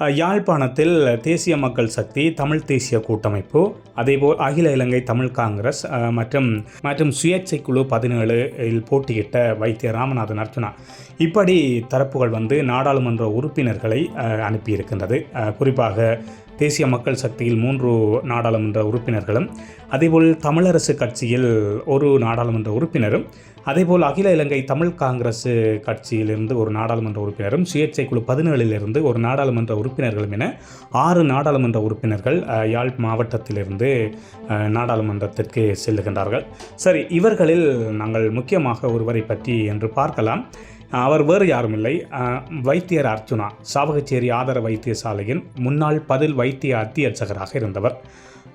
யாழ்ப்பாணத்தில் தேசிய மக்கள் சக்தி தமிழ் தேசிய கூட்டமைப்பு அதேபோல் அகில இலங்கை தமிழ் காங்கிரஸ் மற்றும் மற்றும் சுயேட்சை குழு பதினேழு இல் போட்டியிட்ட வைத்திய ராமநாதன் அர்ச்சுனா இப்படி தரப்புகள் வந்து நாடாளுமன்ற உறுப்பினர்களை அனுப்பியிருக்கின்றது. குறிப்பாக தேசிய மக்கள் சக்தியில் மூன்று நாடாளுமன்ற உறுப்பினர்களும் அதேபோல் தமிழரசு கட்சியில் ஒரு நாடாளுமன்ற உறுப்பினரும் அதேபோல் அகில இலங்கை தமிழ் காங்கிரஸ் கட்சியிலிருந்து ஒரு நாடாளுமன்ற உறுப்பினரும் சுயேட்சை குழு பதினேழிலிருந்து ஒரு நாடாளுமன்ற உறுப்பினர்களும் என ஆறு நாடாளுமன்ற உறுப்பினர்கள் யாழ் மாவட்டத்திலிருந்து நாடாளுமன்றத்திற்கு செல்லுகின்றார்கள். சரி இவர்களில் நாங்கள் முக்கியமாக ஒருவரை பற்றி என்று பார்க்கலாம். அவர் வேறு யாரும் இல்லை. வைத்தியர் அர்ச்சுனா சாவகச்சேரி ஆதார வைத்தியசாலையின் முன்னாள் பதில் வைத்திய அத்தியட்சகராக இருந்தவர்.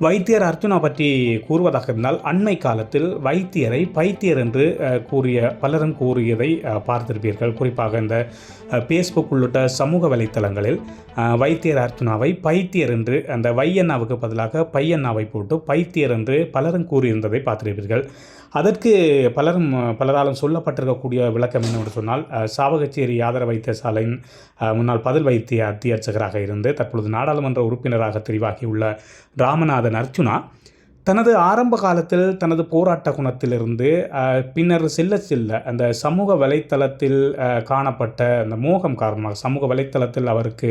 வைத்தியர் அர்ஜுனா பற்றி கூறுவதாக இருந்தால் அண்மை காலத்தில் வைத்தியரை பைத்தியர் என்று கூறிய பலரும் கூறியதை பார்த்திருப்பீர்கள். குறிப்பாக இந்த ஃபேஸ்புக் உள்ளிட்ட சமூக வலைத்தளங்களில் வைத்தியர் அர்ஜுனாவை பைத்தியர் என்று அந்த வையண்ணாவுக்கு பதிலாக பையண்ணாவை போட்டு பைத்தியர் என்று பலரும் கூறியிருந்ததை பார்த்திருப்பீர்கள். அதற்கு பலரும் பலராலும் சொல்லப்பட்டிருக்கக்கூடிய விளக்கம் என்னவென்று சொன்னால் சாவகச்சேரி ஆதர வைத்தியசாலையின் முன்னாள் பதில் வைத்திய அத்தியட்சகராக இருந்து தற்பொழுது நாடாளுமன்ற உறுப்பினராக தெரிவாகியுள்ள ராமநாதன் அர்ச்சுனா தனது ஆரம்ப காலத்தில் தனது போராட்ட குணத்திலிருந்து பின்னர் செல்ல செல்ல அந்த சமூக வலைத்தளத்தில் காணப்பட்ட அந்த மோகம் காரணமாக சமூக வலைத்தளத்தில் அவருக்கு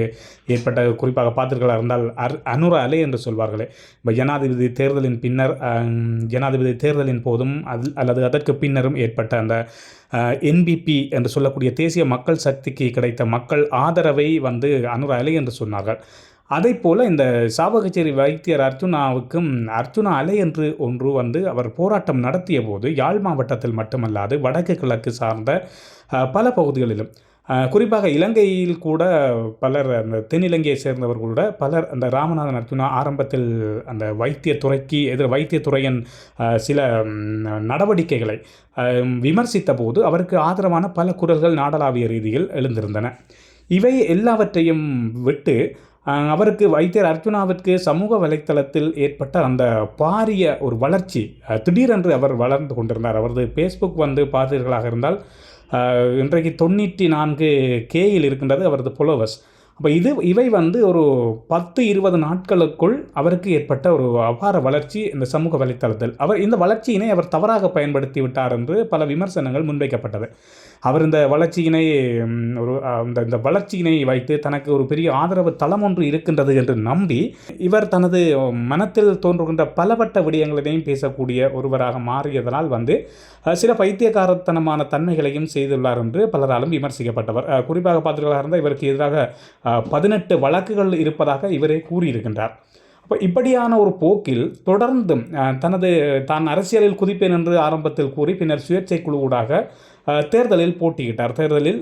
ஏற்பட்ட குறிப்பாக பார்த்தீர்களாக இருந்தால் அர் அனுர அலை என்று சொல்வார்களே. இப்போ ஜனாதிபதி தேர்தலின் பின்னர் ஜனாதிபதி தேர்தலின் போதும் அது அல்லது அதற்கு பின்னரும் ஏற்பட்ட அந்த என்பிபி என்று சொல்லக்கூடிய தேசிய மக்கள் சக்திக்கு கிடைத்த மக்கள் ஆதரவை வந்து அனுர அலை என்று சொன்னார்கள். அதே போல் இந்த சாவகச்சேரி வைத்தியர் அர்ஜுனாவுக்கும் அர்ஜுனா அலை என்று ஒன்று வந்து அவர் போராட்டம் நடத்திய போது யாழ் மாவட்டத்தில் மட்டுமல்லாது வடக்கு கிழக்கு சார்ந்த பல பகுதிகளிலும் குறிப்பாக இலங்கையில் கூட பலர் அந்த தென்னிலங்கையை சேர்ந்தவர்கள் கூட பலர் அந்த ராமநாதன் அர்ஜுனா ஆரம்பத்தில் அந்த வைத்தியத்துறைக்கு எதிர் வைத்தியத்துறையின் சில நடவடிக்கைகளை விமர்சித்த போது அவருக்கு ஆதரவான பல குரல்கள் நாடளாவிய ரீதியில் எழுந்திருந்தன. இவை எல்லாவற்றையும் விட்டு அவருக்கு வைத்தியர் அர்ஜுனாவிற்கு சமூக வலைத்தளத்தில் ஏற்பட்ட அந்த பாரிய ஒரு வளர்ச்சி திடீரென்று அவர் வளர்ந்து கொண்டிருந்தார். அவரது ஃபேஸ்புக் வந்து பார்த்தீர்களாக இருந்தால் இன்றைக்கு தொண்ணூற்றி நான்கு கேயில் இருக்கின்றது அவரது ஃபாலோவர்ஸ் அப்போ இது இவை வந்து ஒரு பத்து இருபது நாட்களுக்குள் அவருக்கு ஏற்பட்ட ஒரு அபார வளர்ச்சி இந்த சமூக வலைத்தளத்தில். அவர் இந்த வளர்ச்சியினை அவர் தவறாக பயன்படுத்தி விட்டார் என்று பல விமர்சனங்கள் முன்வைக்கப்பட்டது. அவர் இந்த வளர்ச்சியினை ஒரு அந்த இந்த இந்த வளர்ச்சியினை வைத்து தனக்கு ஒரு பெரிய ஆதரவு தளம் ஒன்று இருக்கின்றது என்று நம்பி இவர் தனது மனத்தில் தோன்றுகின்ற பலவட்ட விடயங்களையும் பேசக்கூடிய ஒருவராக மாறியதனால் வந்து சில பைத்தியக்காரத்தனமான தன்மைகளையும் செய்துள்ளார் என்று பலராலும் விமர்சிக்கப்பட்டவர். குறிப்பாக பார்த்தீர்களாக இருந்தால் இவருக்கு எதிராக பதினெட்டு வழக்குகள் இருப்பதாக இவரே கூறியிருக்கின்றார். இப்போ இப்படியான ஒரு போக்கில் தொடர்ந்தும் தனது தான் அரசியலில் குதிப்பேன் என்று ஆரம்பத்தில் கூறி பின்னர் சுயேட்சை குழுவூடாக தேர்தலில் போட்டியிட்டார். தேர்தலில்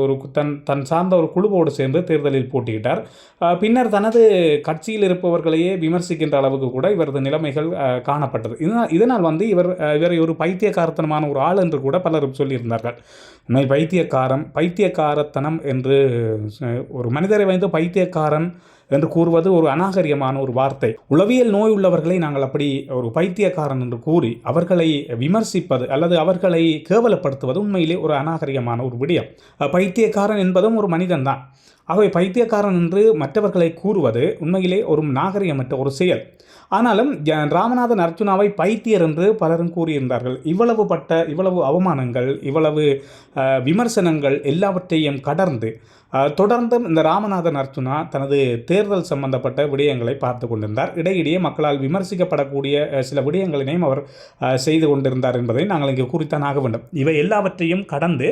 ஒரு தன் தன் சார்ந்த ஒரு குழுவோடு சேர்ந்து தேர்தலில் போட்டியிட்டார். பின்னர் தனது கட்சியில் இருப்பவர்களையே விமர்சிக்கின்ற அளவுக்கு கூட இவரது நிலைமைகள் காணப்பட்டது. இதனால் இதனால் வந்து இவர் இவரை ஒரு பைத்தியக்காரத்தனமான ஒரு ஆள் என்று கூட பலரும் சொல்லியிருந்தார்கள். உண்மை பைத்தியக்காரம் பைத்தியக்காரத்தனம் என்று ஒரு மனிதரை வந்து பைத்தியக்காரன் என்று கூறுவது ஒரு அநாகரியமான ஒரு வார்த்தை. உளவியல் நோய் உள்ளவர்களை நாங்கள் அப்படி ஒரு பைத்தியக்காரன் என்று கூறி அவர்களை விமர்சிப்பது அல்லது அவர்களை கேவலப்படுத்துவது உண்மையிலே ஒரு அநாகரிகமான ஒரு விடயம். பைத்தியக்காரன் என்பதும் ஒரு மனிதன் தான் ஆகவே பைத்தியக்காரன் என்று மற்றவர்களை கூறுவது உண்மையிலே ஒரு நாகரிகமற்ற ஒரு செயல். ஆனாலும் ராமநாதன் அர்ஜுனாவை பைத்தியர் என்று பலரும் கூறியிருந்தார்கள். இவ்வளவு பட்ட இவ்வளவு அவமானங்கள் இவ்வளவு விமர்சனங்கள் எல்லாவற்றையும் கடந்து தொடர்ந்தும் இந்த ராமநாதன் அர்ஜுனா தனது தேர்தல் சம்பந்தப்பட்ட விடயங்களை பார்த்து கொண்டிருந்தார். இடையிடையே மக்களால் விமர்சிக்கப்படக்கூடிய சில விடயங்களினையும் அவர் செய்து கொண்டிருந்தார் என்பதை நாங்கள் இங்கே குறித்தான் ஆக வேண்டும். இவை எல்லாவற்றையும் கடந்து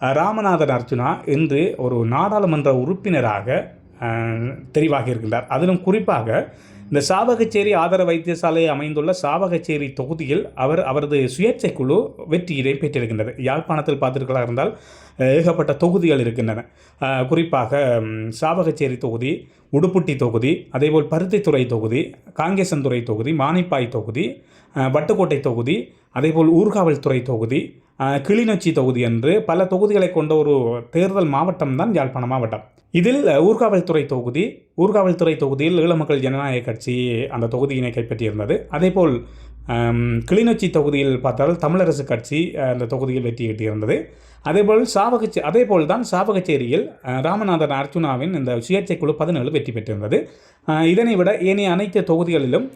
ராமநாதன் அர்ஜுனா இன்று ஒரு நாடாளுமன்ற உறுப்பினராக தெரிவாகி இருக்கின்றார் அதிலும் குறிப்பாக இந்த சாவகச்சேரி ஆதர வைத்தியசாலை அமைந்துள்ள சாவகச்சேரி தொகுதியில் அவர் அவரது சுயேட்சை குழு வெற்றியினை பெற்றிருக்கின்றது யாழ்ப்பாணத்தில் பார்த்திருக்கலாம் இருந்தால் ஏகப்பட்ட தொகுதிகள் இருக்கின்றன. குறிப்பாக சாவகச்சேரி தொகுதி உடுப்புட்டி தொகுதி அதேபோல் பருத்தித்துறை தொகுதி காங்கேசன்துறை தொகுதி மானிப்பாய் தொகுதி வட்டுக்கோட்டை தொகுதி அதேபோல் ஊர்காவல்துறை தொகுதி கிளிநொச்சி தொகுதி என்று பல தொகுதிகளை கொண்ட ஒரு தேர்தல் மாவட்டம் தான் யாழ்ப்பாணம் மாவட்டம். இதில் ஊர்காவல்துறை தொகுதி ஊர்காவல்துறை தொகுதியில் ஈழமக்கள் ஜனநாயக கட்சி அந்த தொகுதியினை கைப்பற்றியிருந்தது. அதேபோல் கிளிநொச்சி தொகுதியில் பார்த்தால் தமிழரசு கட்சி அந்த தொகுதியில் வெற்றி ஈட்டியிருந்தது அதேபோல் சாவகச்சே அதேபோல் தான் சாவகச்சேரியில் ராமநாதன் அர்ஜுனாவின் இந்த சுயேட்சை குழு பதினேழு வெற்றி பெற்றிருந்தது. இதனை விட ஏனைய அனைத்து தொகுதிகளிலும்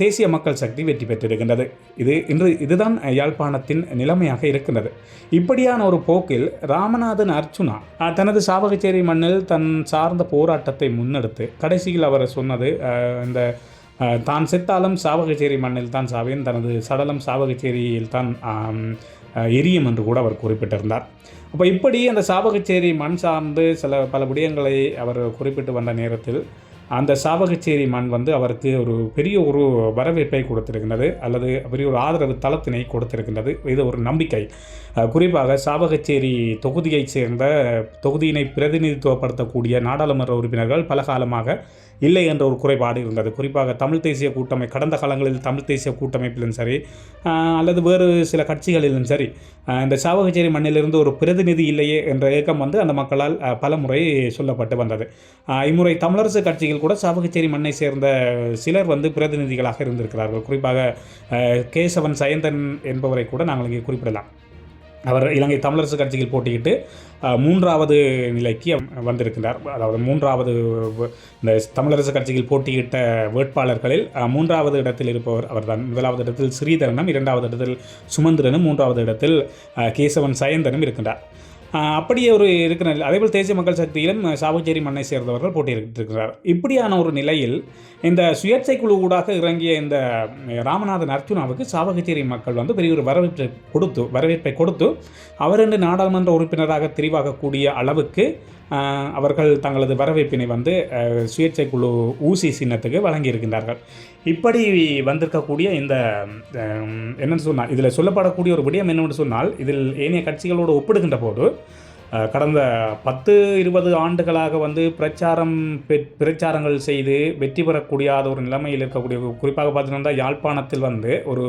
தேசிய மக்கள் சக்தி வெற்றி பெற்றிருக்கின்றது. இது இன்று இதுதான் யாழ்ப்பாணத்தின் நிலைமையாக இருக்கின்றது. இப்படியான ஒரு போக்கில் ராமநாதன் அர்ச்சுனா தனது சாவகச்சேரி மண்ணில் தன் சார்ந்த போராட்டத்தை முன்னெடுத்து கடைசியில் அவர் சொன்னது இந்த தான் செத்தாலும் சாவகச்சேரி மண்ணில் தான் சாவேன் தனது சடலம் சாவகச்சேரியில் தான் எரியும் என்று கூட அவர் குறிப்பிட்டிருந்தார். அப்போ இப்படி அந்த சாவகச்சேரி மண் சார்ந்து சில பல விடயங்களை அவர் குறிப்பிட்டு வந்த நேரத்தில் அந்த சாவகச்சேரி மண் வந்து அவருக்கு ஒரு பெரிய ஒரு வரவேற்பை கொடுத்திருக்கின்றது அல்லது பெரிய ஒரு ஆதரவு தளத்தினை கொடுத்திருக்கின்றது. இது ஒரு நம்பிக்கை. குறிப்பாக சாவகச்சேரி தொகுதியைச் சேர்ந்த தொகுதியினை பிரதிநிதித்துவப்படுத்தக்கூடிய நாடாளுமன்ற உறுப்பினர்கள் பல காலமாக இல்லை என்ற ஒரு குறைபாடு இருந்தது. குறிப்பாக தமிழ் தேசிய கூட்டமை கடந்த காலங்களில் தமிழ் தேசிய கூட்டமைப்பிலும் சரி அல்லது வேறு சில கட்சிகளிலும் சரி இந்த சாவகச்சேரி மண்ணிலிருந்து ஒரு பிரதிநிதி இல்லையே என்ற ஏக்கம் வந்து அந்த மக்களால் பல முறை சொல்லப்பட்டு வந்தது. இம்முறை தமிழரசு கட்சியில் கூட சாவகச்சேரி மண்ணை சேர்ந்த சிலர் வந்து பிரதிநிதிகளாக இருந்திருக்கிறார்கள். குறிப்பாக கேசவன் சயந்தன் என்பவரை கூட நாங்கள் இங்கே குறிப்பிடலாம். அவர் இலங்கை தமிழரசு கட்சியில் போட்டியிட்டு மூன்றாவது நிலைக்கு அவ- வந்திருக்கிறார். அதாவது மூன்றாவது இந்த தமிழரசு கட்சியில் போட்டியிட்ட வேட்பாளர்களில் மூன்றாவது இடத்தில் இருப்பவர் அவர்தான். முதலாவது இடத்தில் ஸ்ரீதரனும் இரண்டாவது இடத்தில் சுமந்திரனும் மூன்றாவது இடத்தில் கேசவன் சயந்தனும் இருக்கின்றார். அப்படியே ஒரு இருக்கிற அதேபோல் தேசிய மக்கள் சக்தியிலும் சாவுச்சேரி மண்ணை சேர்ந்தவர்கள் போட்டியிட்டிருக்கிறார். இப்படியான ஒரு நிலையில் இந்த சுயேட்சை குழு ஊடாக இறங்கிய இந்த ராமநாதன் அர்ச்சுனாவுக்கு சாவகச்சேரி மக்கள் வந்து பெரிய ஒரு வரவேற்பை கொடுத்து வரவேற்பை கொடுத்து அவர் என்று நாடாளுமன்ற உறுப்பினராக தெரிவாகக்கூடிய அளவுக்கு அவர்கள் தங்களது வரவேற்பினை வந்து சுயேட்சை குழு ஊசி சின்னத்துக்கு வழங்கியிருக்கின்றார்கள். இப்படி வந்திருக்கக்கூடிய இந்த என்னென்னு சொன்னால் இதில் சொல்லப்படக்கூடிய ஒரு விடயம் என்னவென்று சொன்னால் இதில் ஏனைய கட்சிகளோடு ஒப்பிடுகின்ற போது கடந்த பத்து இருபது ஆண்டுகளாக வந்து பிரச்சாரம் பிரச்சாரங்கள் செய்து வெற்றி பெறக்கூடியாத ஒரு நிலைமையில் இருக்கக்கூடிய குறிப்பாக பார்த்தீங்கன்னா யாழ்ப்பாணத்தில் வந்து ஒரு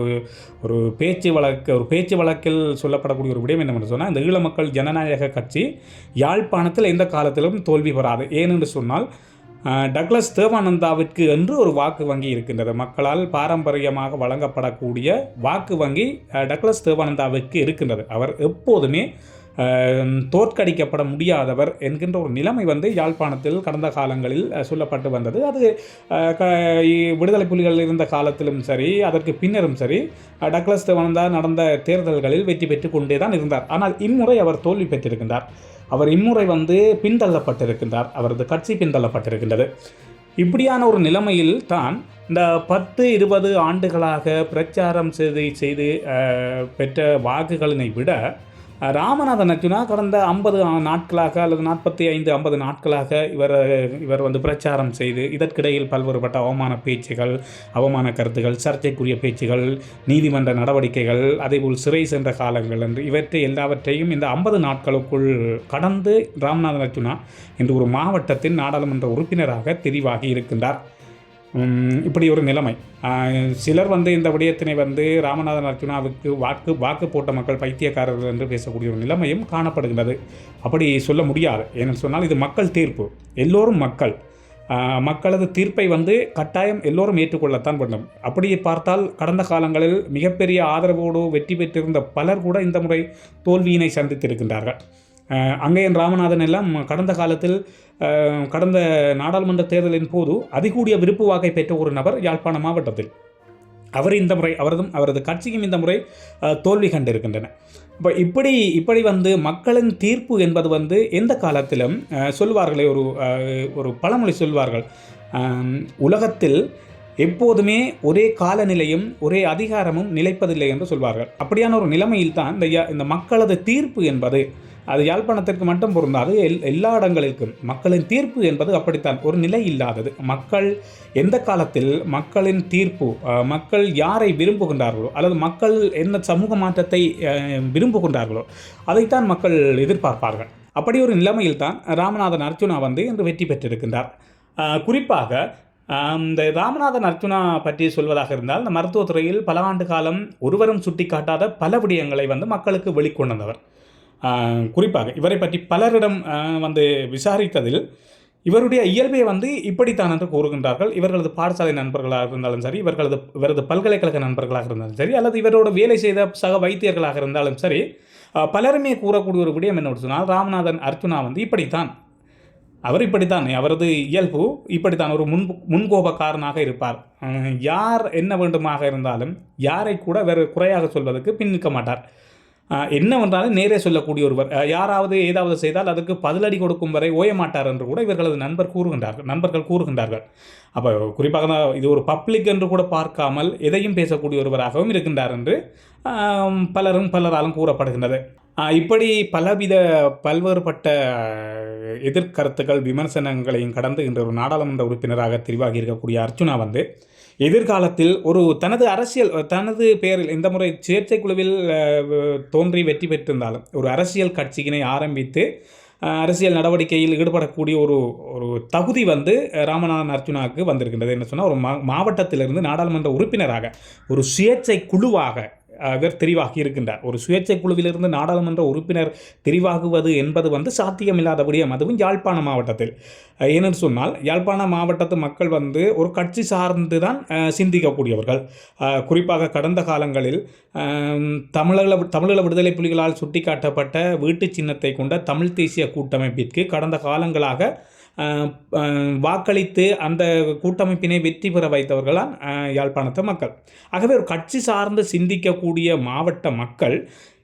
ஒரு பேச்சு வழக்கு ஒரு பேச்சு வழக்கில் சொல்லப்படக்கூடிய ஒரு விடயம் என்னவென்று சொன்னால் இந்த ஈழ மக்கள் ஜனநாயக கட்சி யாழ்ப்பாணத்தில் எந்த காலத்திலும் தோல்வி பெறாது. ஏனென்று சொன்னால் டக்ளஸ் தேவானந்தாவிற்கு என்று ஒரு வாக்கு வங்கி இருக்கின்றது. மக்களால் பாரம்பரியமாக வழங்கப்படக்கூடிய வாக்கு வங்கி டக்ளஸ் தேவானந்தாவிற்கு இருக்கின்றது. அவர் எப்போதுமே தோற்கடிக்கப்பட முடியாதவர் என்கின்ற ஒரு நிலைமை வந்து யாழ்ப்பாணத்தில் கடந்த காலங்களில் சொல்லப்பட்டு வந்தது. அது க இ- விடுதலை புலிகள் இருந்த காலத்திலும் சரி அதற்கு பின்னரும் சரி டக்ளஸ் தேவானந்தா நடந்த தேர்தல்களில் வெற்றி பெற்று கொண்டே தான் இருந்தார். ஆனால் இம்முறை அவர் தோல்வி பெற்றிருக்கின்றார். அவர் இம்முறை வந்து பின்தள்ளப்பட்டிருக்கின்றார். அவரது கட்சி பின்தள்ளப்பட்டிருக்கின்றது. இப்படியான ஒரு நிலைமையில் தான் இந்த பத்து இருபது ஆண்டுகளாக பிரச்சாரம் செய்து செய்து பெற்ற வாக்குகளினை விட ராமநாதன் அர்ஜுனா கடந்த ஐம்பது நாட்களாக அல்லது நாற்பத்தி ஐந்து ஐம்பது நாட்களாக இவர் இவர் வந்து பிரச்சாரம் செய்து இதற்கிடையில் பல்வேறுபட்ட அவமான பேச்சுகள் அவமான கருத்துகள் சர்ச்சைக்குரிய பேச்சுகள் நீதிமன்ற நடவடிக்கைகள் அதேபோல் சிறை சென்ற காலங்கள் என்று இவற்றை எல்லாவற்றையும் இந்த ஐம்பது நாட்களுக்குள் கடந்து ராமநாதன் அர்ஜுனா இன்று ஒரு மாவட்டத்தின் நாடாளுமன்ற உறுப்பினராக தெரிவாகி இருக்கின்றார். இப்படி ஒரு நிலைமை. சிலர் வந்து இந்த விடயத்தினை வந்து ராமநாதன் அர்ஜுனாவுக்கு வாக்கு வாக்கு போட்ட மக்கள் பைத்தியக்காரர்கள் என்று பேசக்கூடிய ஒரு நிலைமையும் காணப்படுகின்றது. அப்படி சொல்ல முடியாது. ஏன்னு சொன்னால் இது மக்கள் தீர்ப்பு. எல்லோரும் மக்கள். மக்களது தீர்ப்பை வந்து கட்டாயம் எல்லோரும் ஏற்றுக்கொள்ளத்தான் வேண்டும். அப்படி பார்த்தால் கடந்த காலங்களில் மிகப்பெரிய ஆதரவோடு வெற்றி பெற்றிருந்த பலர் கூட இந்த முறை தோல்வியினை சந்தித்திருக்கின்றார்கள். அங்கையன் ராமநாதன் எல்லாம் கடந்த காலத்தில் கடந்த நாடாளுமன்ற தேர்தலின் போது அதிகூடிய விருப்பு வாக்கை பெற்ற ஒரு நபர் யாழ்ப்பாண மாவட்டத்தில். அவர் இந்த முறை அவரதும் அவரது கட்சியும் இந்த முறை தோல்வி கண்டிருக்கின்றன. இப்போ இப்படி இப்படி வந்து மக்களின் தீர்ப்பு என்பது வந்து எந்த காலத்திலும் சொல்வார்களே ஒரு ஒரு பழமொழி சொல்வார்கள். உலகத்தில் எப்போதுமே ஒரே காலநிலையும் ஒரே அதிகாரமும் நிலைப்பதில்லை என்று சொல்வார்கள். அப்படியான ஒரு நிலைமையில் தான் இந்த இந்த மக்களது தீர்ப்பு என்பது. அது யாழ்ப்பாணத்திற்கு மட்டும் பொருந்தாது எல் எல்லா இடங்களிற்கும். மக்களின் தீர்ப்பு என்பது அப்படித்தான் ஒரு நிலை இல்லாதது. மக்கள் எந்த காலத்தில் மக்களின் தீர்ப்பு மக்கள் யாரை விரும்புகின்றார்களோ அல்லது மக்கள் என்ன சமூக மாற்றத்தை விரும்புகின்றார்களோ அதைத்தான் மக்கள் எதிர்பார்ப்பார்கள். அப்படி ஒரு நிலைமையில் தான் ராமநாதன் அர்ஜுனா வந்து இன்று வெற்றி பெற்றிருக்கின்றார். குறிப்பாக இந்த ராமநாதன் அர்ஜுனா பற்றி சொல்வதாக இருந்தால் இந்த மருத்துவத்துறையில் பல ஆண்டு காலம் ஒருவரும் சுட்டிக்காட்டாத பல விடயங்களை வந்து மக்களுக்கு வெளிக்கொண்டு வந்தவர். குறிப்பாக இவரை பற்றி பலரிடம் வந்து விசாரித்ததில் இவருடைய இயல்பை வந்து இப்படித்தான் என்று கூறுகின்றார்கள். இவர்களது பாடசாலை நண்பர்களாக இருந்தாலும் சரி இவர்களது இவரது பல்கலைக்கழக நண்பர்களாக இருந்தாலும் சரி அல்லது இவரோட வேலை செய்த சக வைத்தியர்களாக இருந்தாலும் சரி பலருமே கூறக்கூடிய ஒரு விடயம் என்ன சொன்னால் ராமநாதன் அர்ஜுனா வந்து இப்படித்தான். அவர் இப்படித்தான் அவரது இயல்பு இப்படித்தான் ஒரு முன் முன்கோபக்காரனாக இருப்பார். யார் என்ன வேண்டுமாக இருந்தாலும் யாரை கூட வேறு குறையாக சொல்வதற்கு பின் நிற்க மாட்டார். என்ன என்னவென்றாலும் நேரே சொல்லக்கூடிய ஒருவர். யாராவது ஏதாவது செய்தால் அதற்கு பதிலடி கொடுக்கும் வரை ஓய மாட்டார் என்று கூட இவர்களது நண்பர் கூறுகின்றார்கள் நண்பர்கள் கூறுகின்றார்கள். அப்போ குறிப்பாக தான் இது ஒரு பப்ளிக் என்று கூட பார்க்காமல் எதையும் பேசக்கூடிய ஒருவராகவும் இருக்கின்றார் என்று பலரும் பலராலும் கூறப்படுகின்றது. இப்படி பலவித பல்வேறுபட்ட எதிர்கருத்துக்கள் விமர்சனங்களையும் கடந்து இன்று ஒரு நாடாளுமன்ற உறுப்பினராக தெரிவாகி இருக்கக்கூடிய அர்ச்சுனா வந்து எதிர்காலத்தில் ஒரு தனது அரசியல் தனது பெயரில் இந்த முறை சேர்ச்சை குழுவில் தோன்றி வெற்றி பெற்றிருந்தாலும் ஒரு அரசியல் கட்சியினை ஆரம்பித்து அரசியல் நடவடிக்கையில் ஈடுபடக்கூடிய ஒரு ஒரு தகுதி வந்து ராமநாதன் அர்ஜுனாவுக்கு வந்திருக்கின்றது என்ன சொன்னால் ஒரு மா மாவட்டத்திலிருந்து நாடாளுமன்ற உறுப்பினராக ஒரு சுயேட்சை குழுவாக இவர் தெரிவாகி இருக்கின்றார். ஒரு சுயேட்சை குழுவிலிருந்து நாடாளுமன்ற உறுப்பினர் தெரிவாகுவது என்பது வந்து சாத்தியமில்லாதபடியும் அதுவும் யாழ்ப்பாண மாவட்டத்தில். ஏன்னு ஏனென்று சொன்னால் யாழ்ப்பாண மாவட்டத்து மக்கள் வந்து ஒரு கட்சி சார்ந்து தான் சிந்திக்கக்கூடியவர்கள். குறிப்பாக கடந்த காலங்களில் தமிழக தமிழீழ விடுதலை புலிகளால் சுட்டிக்காட்டப்பட்ட வீட்டு சின்னத்தை கொண்ட தமிழ் தேசிய கூட்டமைப்பிற்கு கடந்த காலங்களாக வாக்களித்து அந்த கூட்டமைப்பினை வெற்றி பெற வைத்தவர்களான் யாழ்ப்பாணத்து மக்கள். ஆகவே ஒரு கட்சி சார்ந்து சிந்திக்கக்கூடிய மாவட்ட மக்கள்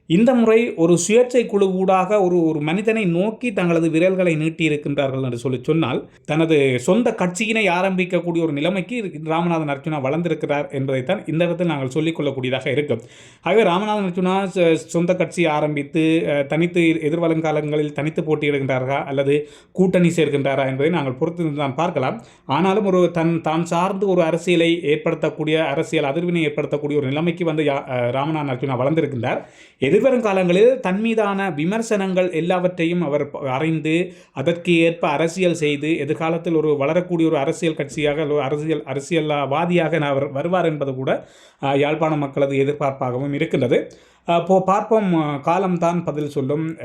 இந்த முறை ஒரு சுயேட்சை குழு ஊடாக ஒரு ஒரு மனிதனை நோக்கி தங்களது விரல்களை நீட்டி இருக்கின்றார்கள் என்று சொல்லி சொன்னால் தனது சொந்த கட்சியினை ஆரம்பிக்கக்கூடிய ஒரு நிலைமைக்கு ராமநாதன் அர்ஜுனா வளர்ந்திருக்கிறார் என்பதைத்தான் இந்த இடத்தில் நாங்கள் சொல்லிக்கொள்ளக்கூடியதாக இருக்கும். ஆகவே ராமநாதன் அர்ஜுனா சொந்த கட்சி ஆரம்பித்து தனித்து எதிர்வலங்காலங்களில் தனித்து போட்டியிடுகின்றார்களா அல்லது கூட்டணி சேர்க்கின்றாரா என்பதை நாங்கள் பொறுத்து தான் பார்க்கலாம். ஆனாலும் ஒரு தன் தான் சார்ந்து ஒரு அரசியலை ஏற்படுத்தக்கூடிய அரசியல் அதிர்வினை ஏற்படுத்தக்கூடிய ஒரு நிலைமைக்கு வந்து யா- ராமநாதன் அர்ஜுனா வளர்ந்திருக்கின்றார். எதிர் காலங்களில் தன் மீதான விமர்சனங்கள் எல்லாவற்றையும் அவர் அறிந்து அதற்கு ஏற்ப அரசியல் செய்து எதிர்காலத்தில் ஒரு வளரக்கூடிய ஒரு அரசியல் கட்சியாக ஒரு அரசியல் அரசியல்வாதியாக அவர் வருவார் என்பது கூட யாழ்ப்பாண மக்களது எதிர்பார்ப்பாகவும் இருக்கின்றது. அஹ், பார்ப்போம் காலம்தான் பதில் சொல்லும்.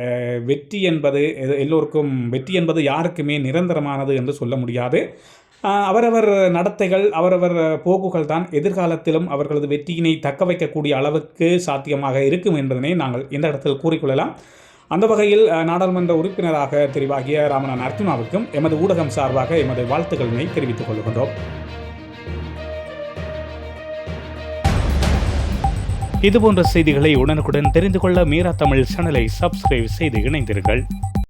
வெற்றி என்பது எது- எல்லோருக்கும் வெற்றி என்பது யாருக்குமே நிரந்தரமானது என்று சொல்ல முடியாது. அவரவர் நடத்தைகள் அவரவர் போக்குகள் தான் எதிர்காலத்திலும் அவர்களது வெற்றியினை தக்க வைக்கக்கூடிய அளவுக்கு சாத்தியமாக இருக்கும் என்பதனை நாங்கள் இந்த இடத்தில் கூறிக்கொள்ளலாம். அந்த வகையில் நாடாளுமன்ற உறுப்பினராக தெரிவாகிய ராமநாதன் அர்ஜுனாவுக்கும் எமது ஊடகம் சார்பாக எமது வாழ்த்துக்களினை தெரிவித்துக் கொள்கின்றோம். இதுபோன்ற செய்திகளை உடனுக்குடன் தெரிந்து கொள்ள மீரா தமிழ் சேனலை சப்ஸ்கிரைப் செய்து இணைந்தீர்கள்